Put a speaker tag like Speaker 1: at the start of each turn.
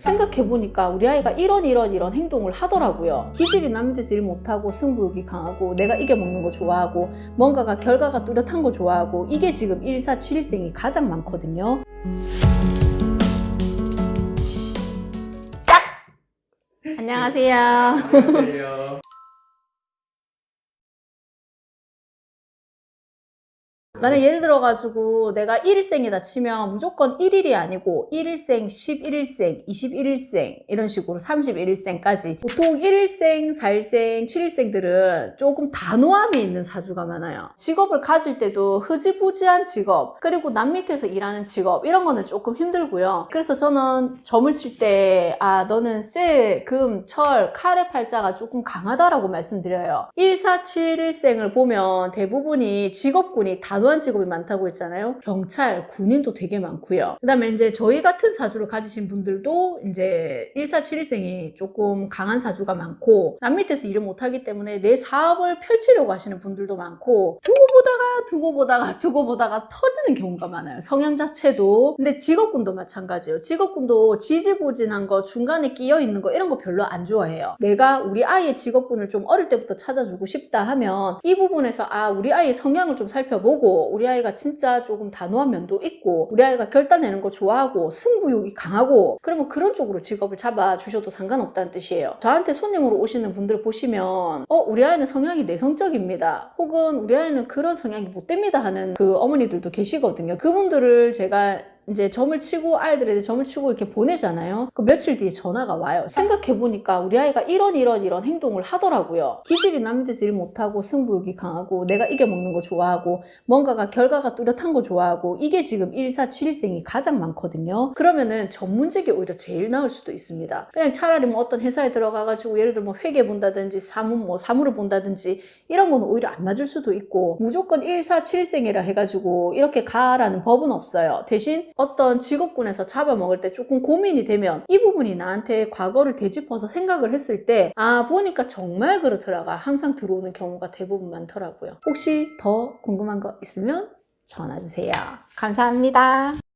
Speaker 1: 생각해보니까 우리 아이가 이런 이런 이런 행동을 하더라고요. 기질이 남의 데서 일 못하고 승부욕이 강하고 내가 이겨먹는 거 좋아하고 뭔가가 결과가 뚜렷한 거 좋아하고 이게 지금 1471생이 가장 많거든요. 안녕하세요.
Speaker 2: 안녕하세요.
Speaker 1: 만약 예를 들어 가지고 내가 1일생이다 치면 무조건 1일이 아니고 1일생, 11일생, 21일생 이런 식으로 31일생까지 보통 1일생, 4일생, 7일생들은 조금 단호함이 있는 사주가 많아요. 직업을 가질 때도 흐지부지한 직업 그리고 남 밑에서 일하는 직업 이런 거는 조금 힘들고요. 그래서 저는 점을 칠 때 아 너는 쇠, 금, 철, 칼의 팔자가 조금 강하다라고 말씀드려요. 1, 4, 7일생을 보면 대부분이 직업군이 단호 한 직업이 많다고 했잖아요. 경찰, 군인도 되게 많고요. 그 다음에 이제 저희 같은 사주를 가지신 분들도 이제 1, 4, 7일생이 조금 강한 사주가 많고 남 밑에서 일을 못하기 때문에 내 사업을 펼치려고 하시는 분들도 많고 두고 보다가 두고 보다가 두고 보다가 터지는 경우가 많아요. 성향 자체도. 근데 직업군도 마찬가지예요. 직업군도 지지부진한 거, 중간에 끼어 있는 거 이런 거 별로 안 좋아해요. 내가 우리 아이의 직업군을 좀 어릴 때부터 찾아주고 싶다 하면 이 부분에서 아 우리 아이의 성향을 좀 살펴보고 우리 아이가 진짜 조금 단호한 면도 있고 우리 아이가 결단 내는 거 좋아하고 승부욕이 강하고 그러면 그런 쪽으로 직업을 잡아 주셔도 상관없다는 뜻이에요. 저한테 손님으로 오시는 분들 보시면 어 우리 아이는 성향이 내성적입니다. 혹은 우리 아이는 그런 성향이 못 됩니다 하는 그 어머니들도 계시거든요. 그분들을 제가 이제 점을 치고 아이들한테 점을 치고 이렇게 보내잖아요. 그 며칠 뒤에 전화가 와요. 생각해보니까 우리 아이가 이런 이런 이런 행동을 하더라고요. 기질이 데서 일 못하고 승부욕이 강하고 내가 이겨먹는 거 좋아하고 뭔가가 결과가 뚜렷한 거 좋아하고 이게 지금 1471생이 가장 많거든요. 그러면은 전문직이 오히려 제일 나을 수도 있습니다. 그냥 차라리 뭐 어떤 회사에 들어가가지고 예를 들어 뭐 회계 본다든지 사무 뭐 사무를 본다든지 이런 거는 오히려 안 맞을 수도 있고 무조건 1471생이라 해가지고 이렇게 가라는 법은 없어요. 대신 어떤 직업군에서 잡아먹을 때 조금 고민이 되면 이 부분이 나한테 과거를 되짚어서 생각을 했을 때 아 보니까 정말 그렇더라가 항상 들어오는 경우가 대부분 많더라고요. 혹시 더 궁금한 거 있으면 전화 주세요. 감사합니다.